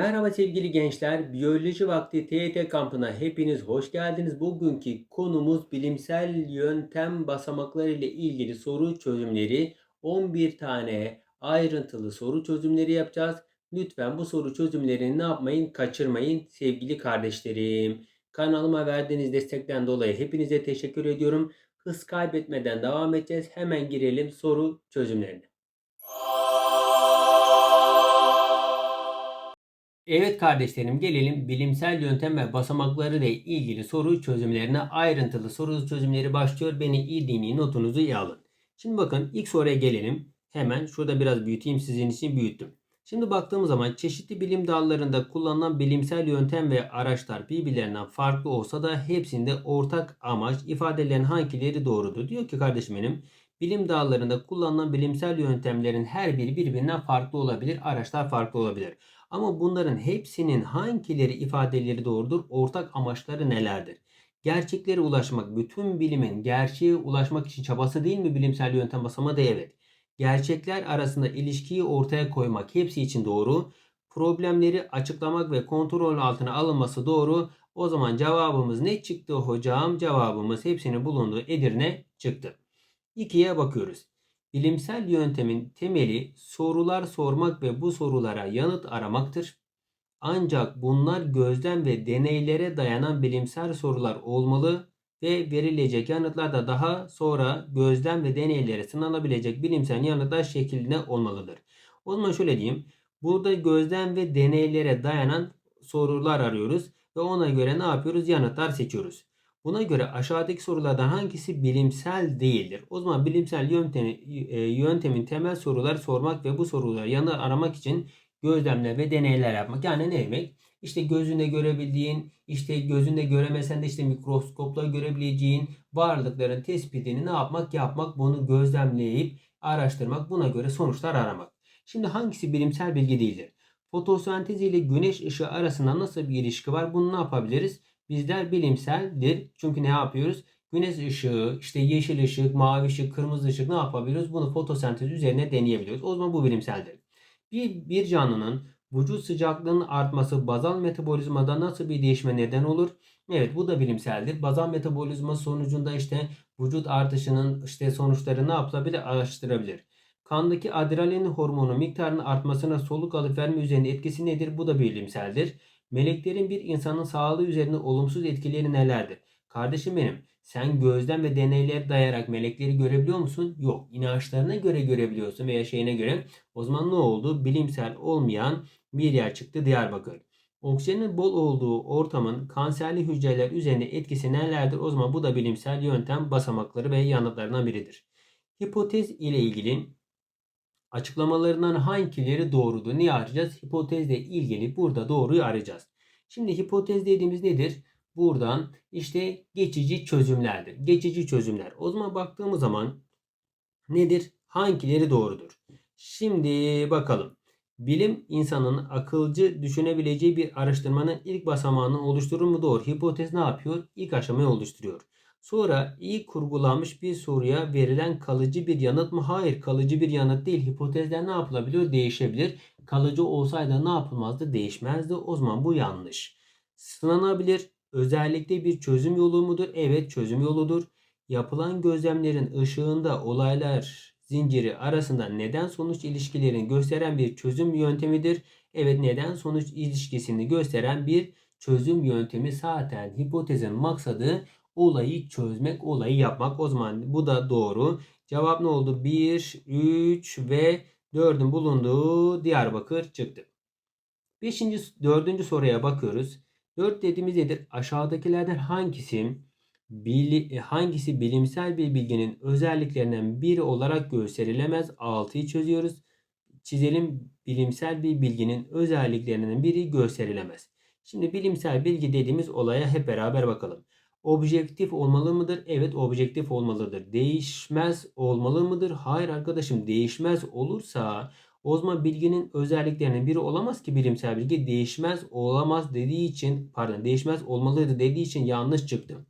Merhaba sevgili gençler. Biyoloji vakti TYT kampına hepiniz hoş geldiniz. Bugünkü konumuz bilimsel yöntem basamakları ile ilgili soru çözümleri. 11 tane ayrıntılı soru çözümleri yapacağız. Lütfen bu soru çözümlerini ne yapmayın? Kaçırmayın sevgili kardeşlerim. Kanalıma verdiğiniz destekten dolayı hepinize teşekkür ediyorum. Hız kaybetmeden devam edeceğiz. Hemen girelim soru çözümlerine. Evet kardeşlerim gelelim bilimsel yöntem ve basamakları ile ilgili soru çözümlerine ayrıntılı soru çözümleri başlıyor. Beni iyi dinleyin notunuzu iyi alın. Şimdi bakın ilk soruya gelelim. Hemen şurada biraz büyüteyim sizin için büyüttüm. Şimdi baktığımız zaman çeşitli bilim dallarında kullanılan bilimsel yöntem ve araçlar birbirlerinden farklı olsa da hepsinde ortak amaç ifadelerin hangileri doğrudur? Diyor ki kardeşim benim bilim dallarında kullanılan bilimsel yöntemlerin her biri birbirinden farklı olabilir. Araçlar farklı olabilir. Ama bunların hepsinin hangileri ifadeleri doğrudur? Ortak amaçları nelerdir? Gerçeklere ulaşmak, bütün bilimin gerçeğe ulaşmak için çabası değil mi bilimsel yöntem basamağı da evet. Gerçekler arasında ilişkiyi ortaya koymak hepsi için doğru. Problemleri açıklamak ve kontrol altına alınması doğru. O zaman cevabımız ne çıktı hocam? Cevabımız hepsinin bulunduğu Edirne çıktı. 2'ye bakıyoruz. Bilimsel yöntemin temeli sorular sormak ve bu sorulara yanıt aramaktır. Ancak bunlar gözlem ve deneylere dayanan bilimsel sorular olmalı ve verilecek yanıtlar da daha sonra gözlem ve deneylere sınanabilecek bilimsel yanıtlar şeklinde olmalıdır. O zaman şöyle diyeyim. Burada gözlem ve deneylere dayanan sorular arıyoruz ve ona göre ne yapıyoruz? Yanıtlar seçiyoruz. Buna göre aşağıdaki sorulardan hangisi bilimsel değildir? O zaman bilimsel yöntemi, e, yöntemin temel soruları sormak ve bu soruları yanıt aramak için gözlemler ve deneyler yapmak. Yani ne demek? İşte gözünde görebildiğin, işte gözünde göremesen de işte mikroskopla görebileceğin varlıkların tespitini ne yapmak? Yapmak, bunu gözlemleyip araştırmak, buna göre sonuçlar aramak. Şimdi hangisi bilimsel bilgi değildir? Fotosentez ile güneş ışığı arasında nasıl bir ilişki var? Bunu ne yapabiliriz? Bizler bilimseldir. Çünkü ne yapıyoruz? Güneş ışığı, işte yeşil ışık, mavi ışık, kırmızı ışık ne yapabiliyoruz? Bunu fotosentez üzerine deneyebiliyoruz. O zaman bu bilimseldir. Bir, bir canlının vücut sıcaklığının artması bazal metabolizmada nasıl bir değişme neden olur? Evet bu da bilimseldir. Bazal metabolizma sonucunda işte vücut artışının işte sonuçları ne yapılabilir? Araştırabilir. Kandaki adrenalin hormonu miktarının artmasına soluk alıp verme üzerinde etkisi nedir? Bu da bilimseldir. Meleklerin bir insanın sağlığı üzerinde olumsuz etkileri nelerdir? Kardeşim benim, sen gözlem ve deneyler dayarak melekleri görebiliyor musun? Yok. İnançlarına göre görebiliyorsun veya şeyine göre. O zaman ne oldu? Bilimsel olmayan bir yer çıktı Diyarbakır. Oksijenin bol olduğu ortamın kanserli hücreler üzerinde etkisi nelerdir? O zaman bu da bilimsel yöntem basamakları ve yanıtlarından biridir. Hipotez ile ilgili açıklamalarından hangileri doğrudur? Niye arayacağız? Hipotezle ilgili burada doğruyu arayacağız. Şimdi hipotez dediğimiz nedir? Buradan işte geçici çözümlerdir. Geçici çözümler. O zaman baktığımız zaman nedir? Hangileri doğrudur? Şimdi bakalım. Bilim insanın akılcı düşünebileceği bir araştırmanın ilk basamağını oluşturur mu? Doğru. Hipotez ne yapıyor? İlk aşamayı oluşturuyor. Sonra iyi kurgulanmış bir soruya verilen kalıcı bir yanıt mı? Hayır kalıcı bir yanıt değil. Hipotezler ne yapılabiliyor? Değişebilir. Kalıcı olsaydı ne yapılmazdı? Değişmezdi. O zaman bu yanlış. Sınanabilir. Özellikle bir çözüm yolu mudur? Evet çözüm yoludur. Yapılan gözlemlerin ışığında olaylar zinciri arasında neden sonuç ilişkilerini gösteren bir çözüm yöntemidir. Evet neden sonuç ilişkisini gösteren bir çözüm yöntemi zaten hipotezin maksadı olayı çözmek, olayı yapmak. O zaman bu da doğru. Cevap ne oldu? 1, 3 ve 4'ün bulunduğu Diyarbakır çıktı. 5. 4. soruya bakıyoruz. 4 dediğimiz nedir? Aşağıdakilerden hangisi bil, hangisi bilimsel bir bilginin özelliklerinden biri olarak gösterilemez? 6'yı çözüyoruz. Çizelim bilimsel bir bilginin özelliklerinden biri gösterilemez. Şimdi bilimsel bilgi dediğimiz olaya hep beraber bakalım. Objektif olmalı mıdır? Evet objektif olmalıdır. Değişmez olmalı mıdır? Hayır arkadaşım değişmez olursa o zaman bilginin özelliklerinin biri olamaz ki bilimsel bilgi değişmez olamaz dediği için pardon değişmez olmalıydı dediği için yanlış çıktı.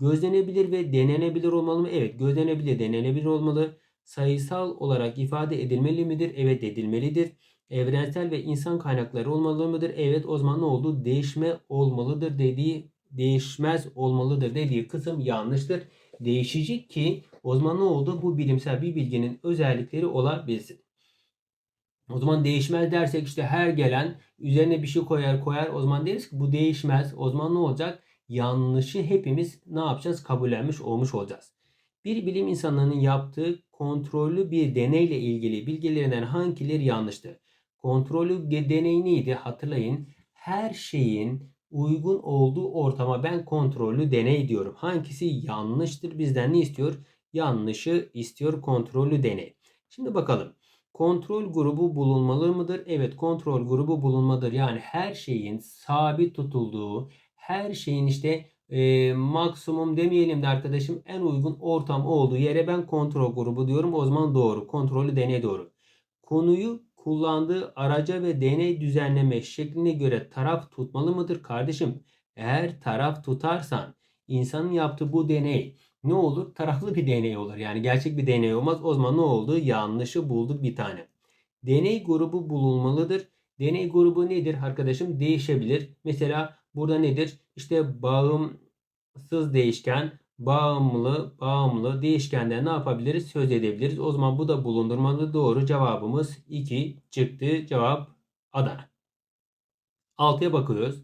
Gözlenebilir ve denenebilir olmalı mı? Evet gözlenebilir denenebilir olmalı. Sayısal olarak ifade edilmeli midir? Evet edilmelidir. evrensel ve insan kaynakları olmalı mıdır? Evet o zaman ne oldu? Değişme olmalıdır dediği değişmez olmalıdır dediği kısım yanlıştır. Değişecek ki o zaman ne oldu? Bu bilimsel bir bilginin özellikleri olabilsin. O zaman değişmez dersek işte her gelen üzerine bir şey koyar koyar o zaman deriz ki bu değişmez. O zaman ne olacak? Yanlışı hepimiz ne yapacağız? Kabullenmiş olmuş olacağız. Bir bilim insanlarının yaptığı kontrollü bir deneyle ilgili bilgilerinden hangileri yanlıştır? Kontrollü de- deney neydi? Hatırlayın. Her şeyin uygun olduğu ortama ben kontrollü deney diyorum. Hangisi yanlıştır? Bizden ne istiyor? Yanlışı istiyor kontrollü deney. Şimdi bakalım. Kontrol grubu bulunmalı mıdır? Evet kontrol grubu bulunmadır. Yani her şeyin sabit tutulduğu, her şeyin işte e, maksimum demeyelim de arkadaşım en uygun ortam olduğu yere ben kontrol grubu diyorum. O zaman doğru. Kontrollü deney doğru. Konuyu kullandığı araca ve deney düzenleme şekline göre taraf tutmalı mıdır kardeşim? Eğer taraf tutarsan insanın yaptığı bu deney ne olur? Taraflı bir deney olur. Yani gerçek bir deney olmaz. O zaman ne oldu? Yanlışı bulduk bir tane. Deney grubu bulunmalıdır. Deney grubu nedir arkadaşım? Değişebilir. Mesela burada nedir? İşte bağımsız değişken, bağımlı, bağımlı değişkenden ne yapabiliriz? Söz edebiliriz. O zaman bu da bulundurmalı. Doğru cevabımız 2 çıktı. Cevap Adana. 6'ya bakıyoruz.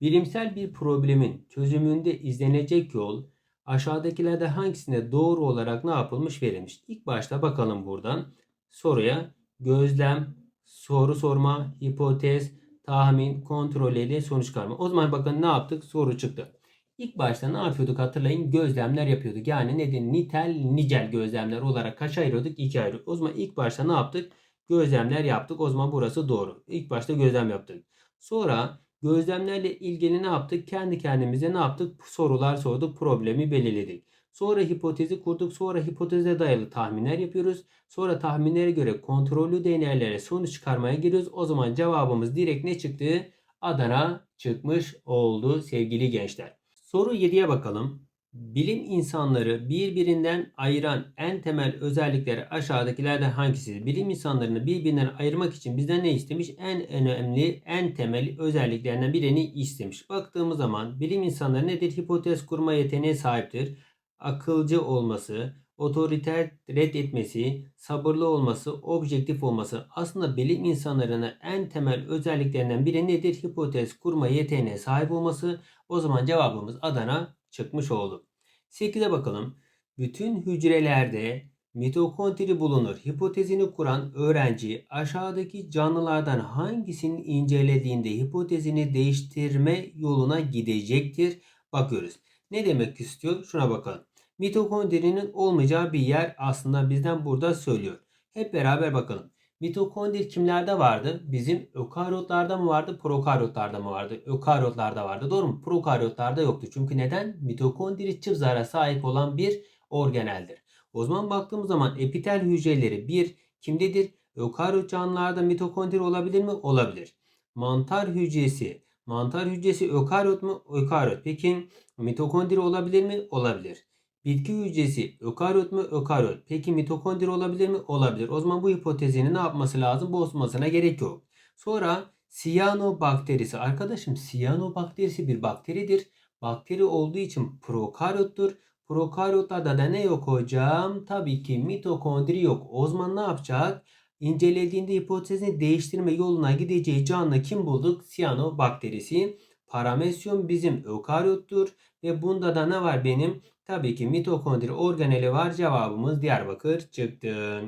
Bilimsel bir problemin çözümünde izlenecek yol aşağıdakilerden hangisine doğru olarak ne yapılmış verilmiş. İlk başta bakalım buradan soruya gözlem, soru sorma, hipotez, tahmin, kontrol ile sonuç çıkarma. O zaman bakın ne yaptık? Soru çıktı. İlk başta ne yapıyorduk hatırlayın? Gözlemler yapıyorduk. Yani nedir? Nitel, nicel gözlemler olarak kaç ayırıyorduk? İki ayırıyorduk. O zaman ilk başta ne yaptık? Gözlemler yaptık. O zaman burası doğru. İlk başta gözlem yaptık. Sonra gözlemlerle ilgili ne yaptık? Kendi kendimize ne yaptık? Sorular sorduk, problemi belirledik. Sonra hipotezi kurduk. Sonra hipoteze dayalı tahminler yapıyoruz. Sonra tahminlere göre kontrollü deneylere sonuç çıkarmaya giriyoruz. O zaman cevabımız direkt ne çıktı? Adana çıkmış oldu sevgili gençler. Soru 7'ye bakalım. Bilim insanları birbirinden ayıran en temel özellikleri aşağıdakilerden hangisidir? Bilim insanlarını birbirinden ayırmak için bizden ne istemiş? En önemli, en temel özelliklerinden birini istemiş. Baktığımız zaman bilim insanları nedir? Hipotez kurma yeteneğine sahiptir. Akılcı olması, otoriter reddetmesi, sabırlı olması, objektif olması. Aslında bilim insanlarının en temel özelliklerinden biri nedir? Hipotez kurma yeteneğine sahip olması. O zaman cevabımız Adana çıkmış oldu. 8'e bakalım. Bütün hücrelerde mitokondri bulunur. Hipotezini kuran öğrenci aşağıdaki canlılardan hangisini incelediğinde hipotezini değiştirme yoluna gidecektir? Bakıyoruz. Ne demek istiyor? Şuna bakalım. Mitokondrinin olmayacağı bir yer aslında bizden burada söylüyor. Hep beraber bakalım. Mitokondri kimlerde vardı? Bizim ökaryotlarda mı vardı? Prokaryotlarda mı vardı? Ökaryotlarda vardı. Doğru mu? Prokaryotlarda yoktu. Çünkü neden? Mitokondri çift zara sahip olan bir organeldir. O zaman baktığımız zaman epitel hücreleri bir kimdedir? Ökaryot canlılarda mitokondri olabilir mi? Olabilir. Mantar hücresi. Mantar hücresi ökaryot mu? Ökaryot. Peki mitokondri olabilir mi? Olabilir. Bitki hücresi ökaryot mu? Ökaryot. Peki mitokondri olabilir mi? Olabilir. O zaman bu hipotezini ne yapması lazım? Bozmasına gerek yok. Sonra siyanobakterisi. Arkadaşım siyanobakterisi bir bakteridir. Bakteri olduğu için prokaryottur. Prokaryotlarda da ne yok hocam? Tabii ki mitokondri yok. O zaman ne yapacak? İncelediğinde hipotezini değiştirme yoluna gideceği canlı kim bulduk? Siyanobakterisi. Paramesyum bizim ökaryottur. Ve bunda da ne var benim? Tabii ki mitokondri organeli var. Cevabımız Diyarbakır çıktı.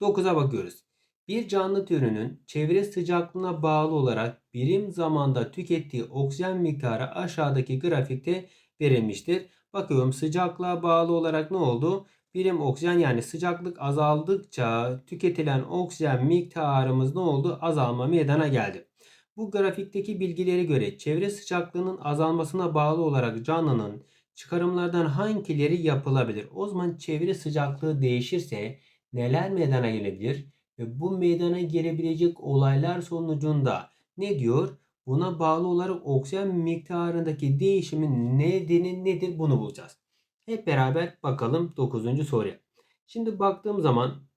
9'a bakıyoruz. Bir canlı türünün çevre sıcaklığına bağlı olarak birim zamanda tükettiği oksijen miktarı aşağıdaki grafikte verilmiştir. Bakıyorum sıcaklığa bağlı olarak ne oldu? Birim oksijen yani sıcaklık azaldıkça tüketilen oksijen miktarımız ne oldu? Azalma meydana geldi. Bu grafikteki bilgilere göre çevre sıcaklığının azalmasına bağlı olarak canlının çıkarımlardan hangileri yapılabilir? O zaman çevre sıcaklığı değişirse neler meydana gelebilir? Ve bu meydana gelebilecek olaylar sonucunda ne diyor? Buna bağlı olarak oksijen miktarındaki değişimin nedeni nedir? Bunu bulacağız. Hep beraber bakalım 9. soruya. Şimdi baktığım zaman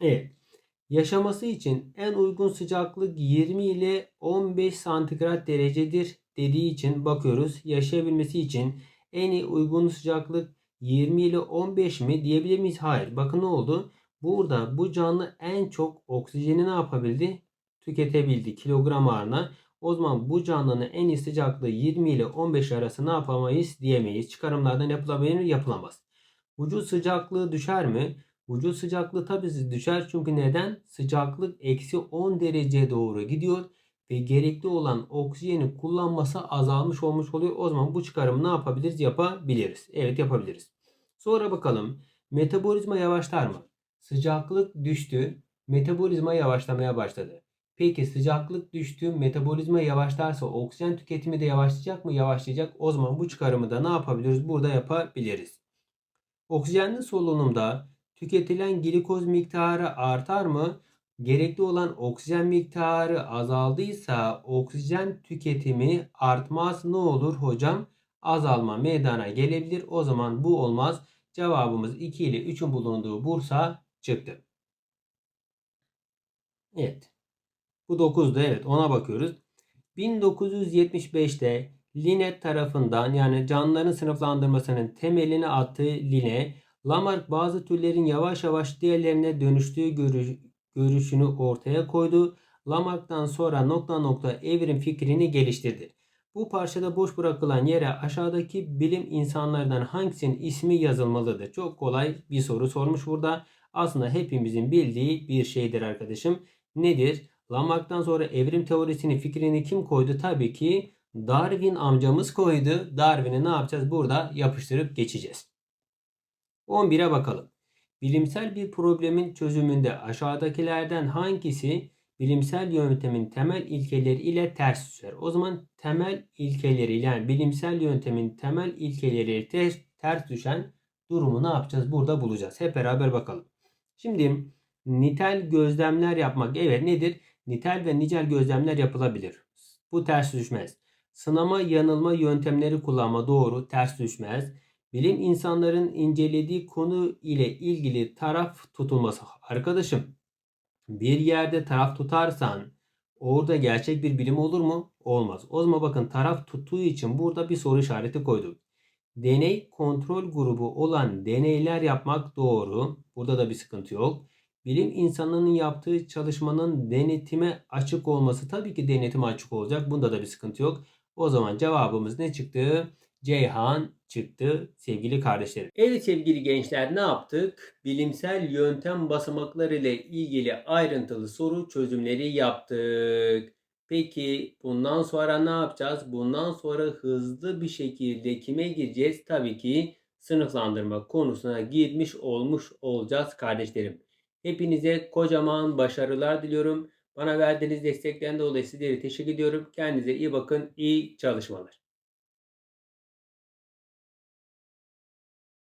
evet Yaşaması için en uygun sıcaklık 20 ile 15 santigrat derecedir dediği için bakıyoruz. Yaşayabilmesi için en iyi uygun sıcaklık 20 ile 15 mi diyebilir miyiz? Hayır. Bakın ne oldu? Burada bu canlı en çok oksijeni ne yapabildi? Tüketebildi kilogram ağırına. O zaman bu canlının en iyi sıcaklığı 20 ile 15 arası ne yapamayız diyemeyiz. Çıkarımlardan yapılabilir? Yapılamaz. Vücut sıcaklığı düşer mi? Vücut sıcaklığı tabii düşer çünkü neden? Sıcaklık eksi 10 dereceye doğru gidiyor ve gerekli olan oksijeni kullanması azalmış olmuş oluyor. O zaman bu çıkarımı ne yapabiliriz? Yapabiliriz. Evet yapabiliriz. Sonra bakalım metabolizma yavaşlar mı? Sıcaklık düştü. Metabolizma yavaşlamaya başladı. Peki sıcaklık düştü, metabolizma yavaşlarsa oksijen tüketimi de yavaşlayacak mı? Yavaşlayacak. O zaman bu çıkarımı da ne yapabiliriz? Burada yapabiliriz. Oksijenli solunumda tüketilen glikoz miktarı artar mı? Gerekli olan oksijen miktarı azaldıysa oksijen tüketimi artmaz. Ne olur hocam? Azalma meydana gelebilir. O zaman bu olmaz. Cevabımız 2 ile 3'ün bulunduğu Bursa çıktı. Evet. Bu 9'du evet ona bakıyoruz. 1975'te Linnet tarafından yani canlıların sınıflandırmasının temelini attığı Linne, Lamarck bazı türlerin yavaş yavaş diğerlerine dönüştüğü görüş, görüşünü ortaya koydu. Lamarck'tan sonra nokta nokta evrim fikrini geliştirdi. Bu parçada boş bırakılan yere aşağıdaki bilim insanlarından hangisinin ismi yazılmalıdır? Çok kolay bir soru sormuş burada. Aslında hepimizin bildiği bir şeydir arkadaşım. Nedir? Lamarck'tan sonra evrim teorisini fikrini kim koydu? Tabii ki Darwin amcamız koydu. Darwin'i ne yapacağız? Burada yapıştırıp geçeceğiz. 11'e bakalım. Bilimsel bir problemin çözümünde aşağıdakilerden hangisi bilimsel yöntemin temel ilkeleri ile ters düşer? O zaman temel ilkeleri yani bilimsel yöntemin temel ilkeleri ters, ters düşen durumu ne yapacağız? Burada bulacağız. Hep beraber bakalım. Şimdi nitel gözlemler yapmak. Evet nedir? Nitel ve nicel gözlemler yapılabilir. Bu ters düşmez. Sınama yanılma yöntemleri kullanma doğru ters düşmez. Bilim insanların incelediği konu ile ilgili taraf tutulması. Arkadaşım bir yerde taraf tutarsan orada gerçek bir bilim olur mu? Olmaz. O zaman bakın taraf tuttuğu için burada bir soru işareti koyduk. Deney kontrol grubu olan deneyler yapmak doğru. Burada da bir sıkıntı yok. Bilim insanının yaptığı çalışmanın denetime açık olması tabii ki denetime açık olacak. Bunda da bir sıkıntı yok. O zaman cevabımız ne çıktı? Ceyhan çıktı sevgili kardeşlerim. Evet sevgili gençler ne yaptık? Bilimsel yöntem basamakları ile ilgili ayrıntılı soru çözümleri yaptık. Peki bundan sonra ne yapacağız? Bundan sonra hızlı bir şekilde kime gireceğiz? Tabii ki sınıflandırma konusuna girmiş olmuş olacağız kardeşlerim. Hepinize kocaman başarılar diliyorum. Bana verdiğiniz destekten dolayı sizlere teşekkür ediyorum. Kendinize iyi bakın. İyi çalışmalar.